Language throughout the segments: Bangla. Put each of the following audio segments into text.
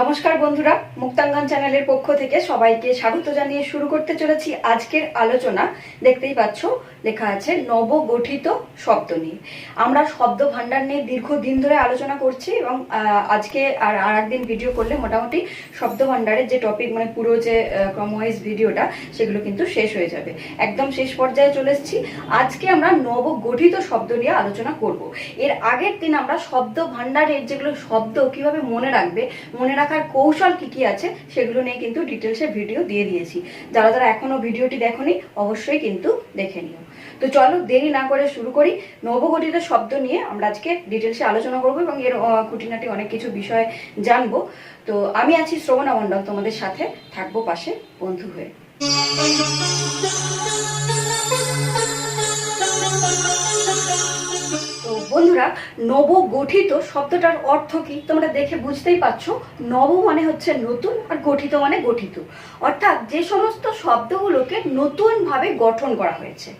নমস্কার বন্ধুরা, মুক্তাঙ্গন চ্যানেলের পক্ষ থেকে সবাইকে স্বাগত জানিয়ে শুরু করতে চলেছি আজকের আলোচনা। দেখতেই পাচ্ছ, লেখা আছে নবগঠিত শব্দ নিয়ে। আমরা শব্দ ভাণ্ডার নিয়ে দীর্ঘদিন ধরে আলোচনা করছি এবং আজকে আর আর একদিন ভিডিও করলে মোটামুটি শব্দ ভাণ্ডারের যে টপিক মানে পুরো যে ক্রমওয়াইজ ভিডিওটা সেগুলো কিন্তু শেষ হয়ে যাবে। একদম শেষ পর্যায়ে চলে এসেছি। আজকে আমরা নবগঠিত শব্দ নিয়ে আলোচনা করব। এর আগের দিন আমরা শব্দ ভাণ্ডারের যেগুলো শব্দ কীভাবে মনে রাখবে, মনে রাখার কৌশল কি কি আছে সেগুলো নিয়ে কিন্তু ডিটেলসে ভিডিও দিয়ে দিয়েছি। যারা যারা এখনও ভিডিওটি দেখনি, অবশ্যই কিন্তু দেখে নিও। তো চলো দেরি না করে শুরু করি। নবগঠিত শব্দ নিয়ে আমরা আজকে ডিটেলসে আলোচনা করব এবং এর খুঁটিনাটি অনেক কিছু বিষয় জানব। তো আমি আছি শ্রবণা মণ্ডল, তোমাদের সাথে থাকব পাশে বন্ধু হয়ে। বন্ধুরা, নবগঠিত শব্দটার অর্থ কি? তোমরা দেখে বুঝতেই পারছ, নব মানে হচ্ছে নতুন আর গঠিত মানে গঠিত। অর্থাৎ যে সমস্ত শব্দগুলোকে নতুনভাবে গঠন করা হয়েছে।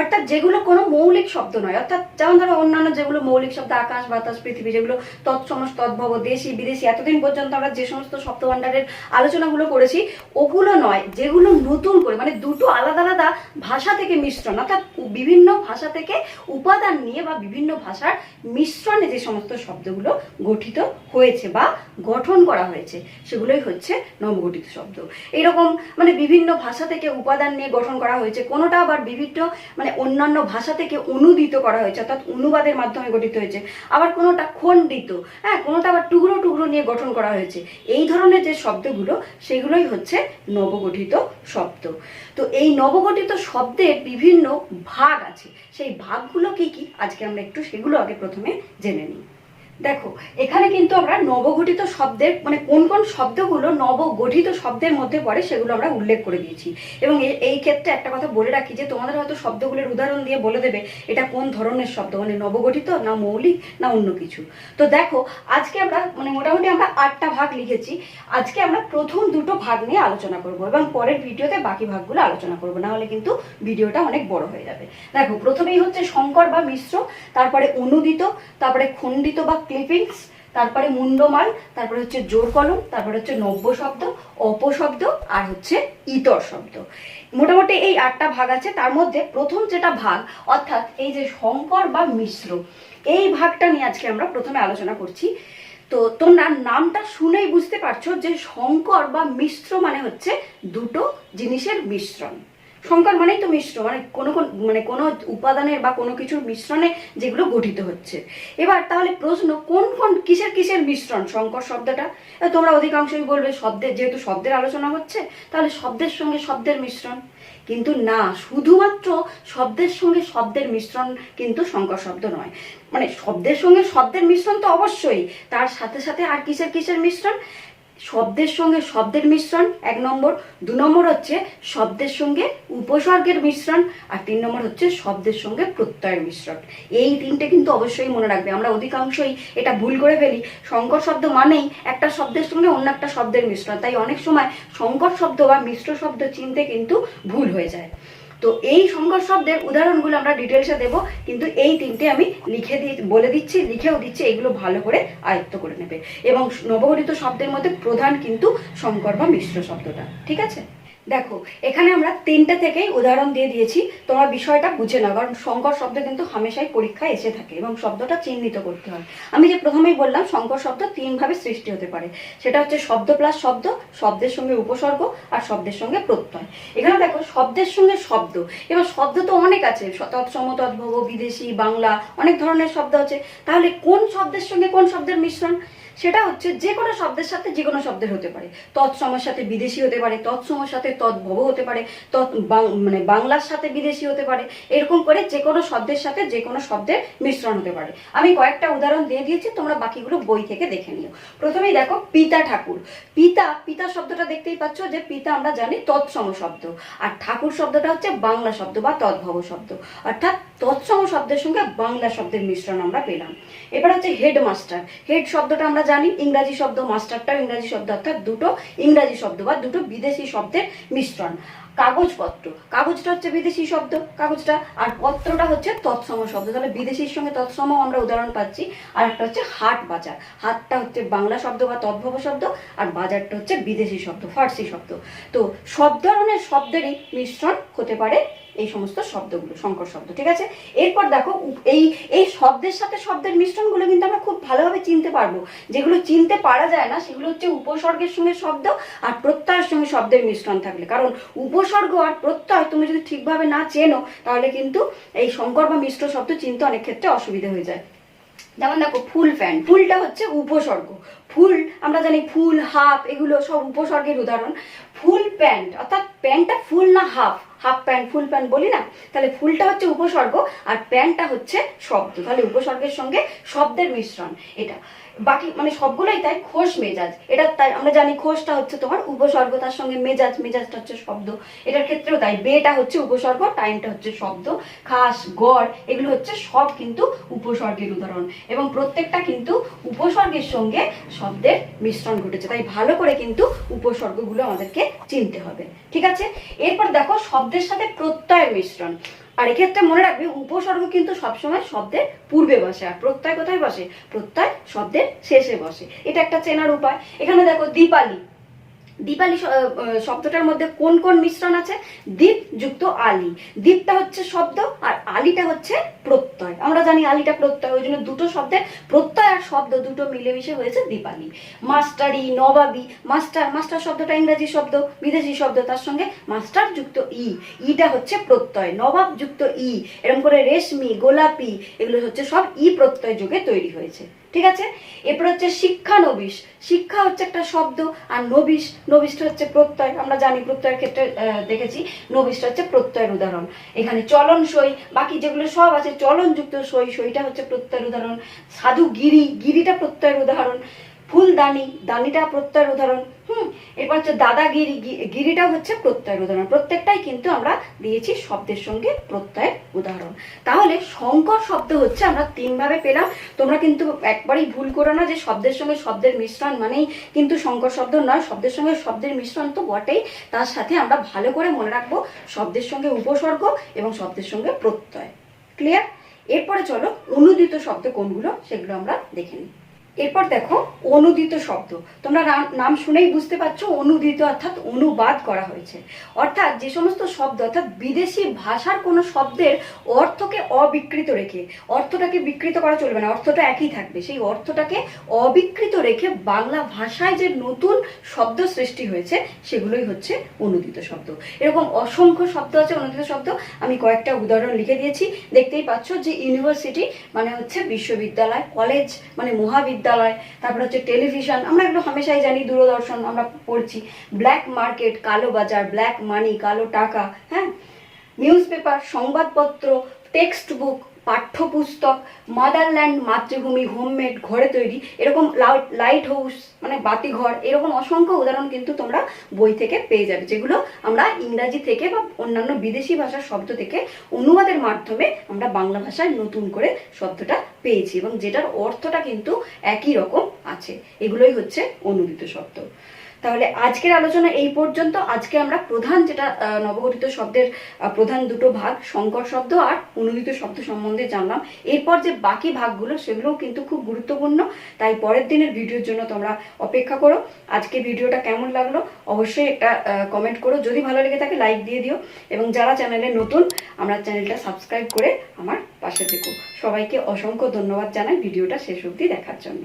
অর্থাৎ যেগুলো কোনো মৌলিক শব্দ নয়, অর্থাৎ যেমন ধরো অন্যান্য যেগুলো মৌলিক শব্দ, আকাশ, বাতাস, পৃথিবী, যেগুলো তৎসমস, তদ্ভব, দেশি, বিদেশি, এতদিন পর্যন্ত আমরা যে সমস্ত শব্দ ভাণ্ডারের আলোচনাগুলো করেছি, ওগুলো নয়, যেগুলো নতুন করে মানে দুটো আলাদা আলাদা ভাষা থেকে মিশ্রণ, অর্থাৎ বিভিন্ন ভাষা থেকে উপাদান নিয়ে বা বিভিন্ন ভাষার মিশ্রণে যে সমস্ত শব্দগুলো গঠিত হয়েছে বা গঠন করা হয়েছে, সেগুলোই হচ্ছে নবগঠিত শব্দ। এইরকম মানে বিভিন্ন ভাষা থেকে উপাদান নিয়ে গঠন করা হয়েছে, কোনোটা আবার বিভিন্ন মানে অন্যান্য ভাষা থেকে অনুদিত করা হয়েছে, অর্থাৎ অনুবাদের মাধ্যমে গঠিত হয়েছে, আবার কোনোটা খণ্ডিত হ্যাঁ কোনোটা আবার টুকরো টুকরো নিয়ে গঠন করা হয়েছে, এই ধরনের যে শব্দগুলো, সেগুলোই হচ্ছে নবগঠিত শব্দ। তো এই নবগঠিত শব্দের বিভিন্ন ভাগ আছে সেই ভাগগুলো কি কি? আজকে আমরা একটু সেগুলো আগে প্রথমে জেনে নিই। দেখো, এখানে কিন্তু আমরা নবগঠিত শব্দের মানে কোন কোন শব্দগুলো নবগঠিত শব্দের মধ্যে পড়ে সেগুলো আমরা উল্লেখ করে দিয়েছি। এবং এই ক্ষেত্রে একটা কথা বলে রাখি যে তোমাদের হয়তো শব্দগুলোর উদাহরণ দিয়ে বলে দেবে এটা কোন ধরনের শব্দ মানে নবগঠিত না মৌলিক না অন্য কিছু। তো দেখো, আজকে আমরা মানে মোটামুটি আমরা আটটা ভাগ লিখেছি। আজকে আমরা প্রথম দুটো ভাগ নিয়ে আলোচনা করব এবং পরের ভিডিওতে বাকি ভাগগুলো আলোচনা করব, না হলে কিন্তু ভিডিওটা অনেক বড় হয়ে যাবে। দেখো, প্রথমেই হচ্ছে সংকর বা মিশ্র, তারপরে অনুদিত, তারপরে খণ্ডিত বা ক্লিপিংস তারপরে মুন্ডমাল, তারপরে হচ্ছে জোর কলম, তারপরে হচ্ছে নব্য শব্দ অপশব্দ আর হচ্ছে ইতর শব্দ। মোটামুটি এই আটটা ভাগ আছে। তার মধ্যে প্রথম যেটা ভাগ, অর্থাৎ এই যে শঙ্কর বা মিশ্র, এই ভাগটা নিয়ে আজকে আমরা প্রথমে আলোচনা করছি। তো তোমরা নামটা শুনেই বুঝতে পারছ যে শঙ্কর বা মিশ্র মানে হচ্ছে দুটো জিনিসের মিশ্রণ। সংকর মানেই তো মিশ্র মানে কোনো মানে কোনো উপাদানের বা কোনো কিছুর মিশ্রণে যেগুলো গঠিত হচ্ছে। এবার তাহলে প্রশ্ন, কোন কোন কিসের কিসের মিশ্রণ? সংকর শব্দটা? তোমরা অধিকাংশই বলবে শব্দের যেহেতু শব্দের আলোচনা হচ্ছে, তাহলে শব্দের সঙ্গে শব্দের মিশ্রণ। কিন্তু না, শুধুমাত্র শব্দের সঙ্গে শব্দের মিশ্রণ কিন্তু সংকর শব্দ নয়। মানে শব্দের সঙ্গে শব্দের মিশ্রণ তো অবশ্যই, তার সাথে সাথে আর কিসের কিসের মিশ্রণ? শব্দের সঙ্গে শব্দের মিশ্রণ, এক নম্বর। দু নম্বর হচ্ছে শব্দের সঙ্গে উপসর্গের মিশ্রণ, আর তিন নম্বর হচ্ছে শব্দের সঙ্গে প্রত্যয়ের মিশ্রণ। এই তিনটে কিন্তু অবশ্যই মনে রাখবে। আমরা অধিকাংশই এটা ভুল করে ফেলি। সংকর শব্দ মানেই একটা শব্দের সঙ্গে অন্য একটা শব্দের মিশ্রণ। তাই অনেক সময় সংকর শব্দ বা মিশ্র শব্দ চিনতে কিন্তু ভুল হয়ে যায়। তো এই সংকর শব্দের উদাহরণগুলো আমরা ডিটেলসে দেব, কিন্তু এই তিনটে আমি লিখে দিয়ে বলে দিচ্ছি, লিখেও দিচ্ছি, এগুলো ভালো করে আয়ত্ত করে নেবে। এবং নবগঠিত শব্দের মধ্যে প্রধান কিন্তু সংকর বা মিশ্র শব্দটা, ঠিক আছে? দেখো, এখানে আমরা তিনটে থেকেই উদাহরণ দিয়ে দিয়েছি, তোমরা বিষয়টা বুঝে নাও, কারণ সংকর শব্দ কিন্তু হামেশাই পরীক্ষায় এসে থাকে এবং শব্দটা চিহ্নিত করতে হয়। আমি যে প্রথমেই বললাম, সংকর শব্দ তিনভাবে সৃষ্টি হতে পারে। সেটা হচ্ছে শব্দ প্লাস শব্দ, শব্দের সঙ্গে উপসর্গ আর শব্দের সঙ্গে প্রত্যয়। এখানে দেখো, শব্দের সঙ্গে শব্দ। এবার শব্দ তো অনেক আছে তৎসম তদ্ভব বিদেশি, বাংলা, অনেক ধরনের শব্দ আছে। তাহলে কোন শব্দের সঙ্গে কোন শব্দের মিশ্রণ? সেটা হচ্ছে যে কোনো শব্দের সাথে যে কোনো শব্দের হতে পারে। তৎসমের সাথে বিদেশি হতে পারে তৎসমের সাথে তদ্ভব হতে পারে, তৎ মানে বাংলার সাথে বিদেশি হতে পারে, এরকম করে যে কোনো শব্দের সাথে যে কোনো শব্দের মিশ্রণ হতে পারে। আমি কয়েকটা উদাহরণ দিয়ে দিয়েছি, তোমরা বাকিগুলো বই থেকে দেখে নিও। প্রথমেই দেখো, পিতা ঠাকুর। পিতা পিতা শব্দটা দেখতেই পাচ্ছ যে পিতা আমরা জানি তৎসম শব্দ। আর ঠাকুর শব্দটা হচ্ছে বাংলা শব্দ বা তদ্ভব শব্দ। অর্থাৎ তৎসম শব্দের সঙ্গে বাংলা শব্দের মিশ্রণ আমরা পেলাম। এবার হচ্ছে হেডমাস্টার। হেড শব্দটা আমরা জানি, ইংরাজি শব্দ মাস্টারটাও ইংরাজি শব্দ অর্থাৎ দুটো ইংরাজি শব্দ বা দুটো বিদেশি শব্দের মিশ্রণ। কাগজপত্র। কাগজটা হচ্ছে বিদেশি শব্দ, কাগজটা। আর পত্রটা হচ্ছে তৎসম শব্দ। তাহলে বিদেশির সঙ্গে তৎসম আমরা উদাহরণ পাচ্ছি। আর একটা হচ্ছে হাট বাজার। হাটটা হচ্ছে বাংলা শব্দ বা তদ্ভব শব্দ, আর বাজারটা হচ্ছে বিদেশি শব্দ, ফার্সি শব্দ। তো সব ধরনের শব্দেরই মিশ্রণ হতে পারে এই সমস্ত শব্দগুলো, সংকর শব্দ, ঠিক আছে? এরপর দেখো এই এই শব্দের সাথে শব্দের মিশ্রণগুলো কিন্তু আমরা খুব ভালোভাবে চিনতে পারব। যেগুলো চিনতে পারা যায় না, সেগুলো হচ্ছে উপসর্গের সঙ্গে শব্দ আর প্রত্যয়ের সঙ্গে শব্দের মিশ্রণ থাকলে। কারণ উপসর্গ আর প্রত্যয় তুমি যদি ঠিকভাবে না চেনো, তাহলে কিন্তু এই সংকর বা মিশ্র শব্দ চিনতে অনেক ক্ষেত্রে অসুবিধা হয়ে যায়। যেমন দেখো, ফুল প্যান্ট ফুলটা হচ্ছে উপসর্গ। ফুল, আমরা জানি ফুল, হাফ, এগুলো সব উপসর্গের উদাহরণ। ফুল প্যান্ট, অর্থাৎ প্যান্টটা ফুল না half? Half pant, full pant বলি না? তাহলে ফুলটা হচ্ছে উপসর্গ আর প্যান্টটা হচ্ছে শব্দ। তাহলে উপসর্গের সঙ্গে শব্দের মিশ্রণ এটা। বাকি মানে সবগুলোই তাই খোশ মেজাজ। এটা তাই আমরা জানি খোশটা হচ্ছে তোমার উপসর্গ, তার সঙ্গে মেজাজ, মেজাজটা হচ্ছে শব্দ। এটার ক্ষেত্রেও তাই, বেটা হচ্ছে উপসর্গ, টাইমটা হচ্ছে শব্দ, খাস, গড়, এগুলো হচ্ছে সব কিন্তু উপসর্গের উদাহরণ। এবং প্রত্যেকটা কিন্তু উপসর্গের সঙ্গে শব্দের মিশ্রণ ঘটেছে। তাই ভালো করে কিন্তু উপসর্গগুলো আমাদেরকে চিনতে হবে। ঠিক আছে? এরপর দেখো শব্দের সাথে প্রত্যয়ের মিশ্রণ। আর এক্ষেত্রে মনে রাখবে, উপসর্গ কিন্তু সবসময় শব্দের পূর্বে বসে আর প্রত্যয় কোথায় বসে? প্রত্যয় শব্দের শেষে বসে। এটা একটা চেনার উপায়। এখানে দেখো দীপালি। দীপালি শব্দটার মধ্যে কোন কোন মিশ্রণ আছে? দীপ যুক্ত আলি। দীপটা হচ্ছে শব্দ আর আলিটা হচ্ছে প্রত্যয়। আমরা জানি আলিটা প্রত্যয়, ওই জন্য দুটো শব্দের প্রত্যয় আর শব্দ দুটো মিলেমিশে হয়েছে দীপালি। মাস্টারি, নবাবি, মাস্টার মাস্টার শব্দটা ইংরাজি শব্দ, বিদেশি শব্দ, তার সঙ্গে মাস্টার যুক্ত ই। ইটা হচ্ছে প্রত্যয়, নবাব যুক্ত ই। এরকম করে রেশমি, গোলাপি, এগুলো হচ্ছে সব ই প্রত্যয় যুগে তৈরি হয়েছে। ঠিক আছে? এরপর হচ্ছে শিক্ষা নবিশ। শিক্ষা হচ্ছে একটা শব্দ, আর নবিশ, নবিশটা হচ্ছে প্রত্যয়। আমরা জানি প্রত্যয়ের ক্ষেত্রে দেখেছি, নবিশটা হচ্ছে প্রত্যয়ের উদাহরণ। এখানে চলন সই, বাকি যেগুলো সব আছে, চলনযুক্ত সই, সইটা হচ্ছে প্রত্যয়ের উদাহরণ। সাধু গিরি গিরিটা প্রত্যয়ের উদাহরণ। ফুলদানি, দানিটা প্রত্যয়ের উদাহরণ। হুম, এরপর হচ্ছে দাদাগিরি গিরিটা হচ্ছে প্রত্যয়ের উদাহরণ। প্রত্যেকটাই কিন্তু আমরা দিয়েছি শব্দের সঙ্গে প্রত্যয়ের উদাহরণ। তাহলে সংকর শব্দ হচ্ছে, আমরা তিনভাবে পেলাম। তোমরা কিন্তু একবারই ভুল করো না যে শব্দের সঙ্গে শব্দের মিশ্রণ মানেই কিন্তু সংকর শব্দ নয়। শব্দের সঙ্গে শব্দের মিশ্রণ তো বটেই। তার সাথে আমরা ভালো করে মনে রাখব শব্দের সঙ্গে উপসর্গ এবং শব্দের সঙ্গে প্রত্যয়। ক্লিয়ার এরপরে চলো অনুদিত শব্দ কোনগুলো সেগুলো আমরা দেখে নিই। এরপর দেখো, অনুদিত শব্দ। তোমরা নাম- শুনেই বুঝতে পারছ, অনুদিত অর্থাৎ অনুবাদ করা হয়েছে। অর্থাৎ যে সমস্ত শব্দ, অর্থাৎ বিদেশি ভাষার কোনো শব্দের অর্থকে অবিকৃত রেখে, অর্থটাকে বিকৃত করা চলবে না, অর্থটা একই থাকবে। সেই অর্থটাকে অবিকৃত রেখে বাংলা ভাষায় যে নতুন শব্দ সৃষ্টি হয়েছে, সেগুলোই হচ্ছে অনুদিত শব্দ। এরকম অসংখ্য শব্দ আছে, অনুদিত শব্দ। আমি কয়েকটা উদাহরণ লিখে দিয়েছি। দেখতেই পাচ্ছ যে ইউনিভার্সিটি মানে হচ্ছে বিশ্ববিদ্যালয়, কলেজ মানে মহাবিদ্যালয় তারপর হচ্ছে টেলিভিশন, আমরা এগুলো হামেশাই জানি, দূরদর্শন আমরা পড়ছি। ব্ল্যাক মার্কেট, কালো বাজার, ব্ল্যাক মানি, কালো টাকা হ্যাঁ? নিউজ পেপার সংবাদপত্র টেক্সট বুক পাঠ্যপুস্তক মাদারল্যান্ড মাতৃভূমি হোমমেড ঘরে তৈরি, এরকম লাইট হাউস মানে বাতিঘর, এরকম অসংখ্য উদাহরণ কিন্তু তোমরা বই থেকে পেয়ে যাবে, যেগুলো আমরা ইংরাজি থেকে বা অন্যান্য বিদেশি ভাষার শব্দ থেকে অনুবাদের মাধ্যমে আমরা বাংলা ভাষায় নতুন করে শব্দটা পেয়েছি এবং যেটার অর্থটা কিন্তু একই রকম আছে। এগুলোই হচ্ছে অনুদিত শব্দ। তাহলে আজকের আলোচনা এই পর্যন্ত। আজকে আমরা প্রধান যেটা নবগঠিত শব্দের প্রধান দুটো ভাগ, সংকর শব্দ আর অনুদিত শব্দ সম্বন্ধে জানলাম। এরপর যে বাকি ভাগগুলো, সেগুলোও কিন্তু খুব গুরুত্বপূর্ণ। তাই পরের দিনের ভিডিওর জন্য তোমরা অপেক্ষা করো। আজকে ভিডিওটা কেমন লাগল অবশ্যই একটা কমেন্ট করো। যদি ভালো লেগে থাকে লাইক দিয়ে দিও। এবং যারা চ্যানেলে নতুন, আমরা চ্যানেলটা সাবস্ক্রাইব করে আমার পাশে থেকো। সবাইকে অসংখ্য ধন্যবাদ জানাই ভিডিওটা শেষ অবধি দেখার জন্য।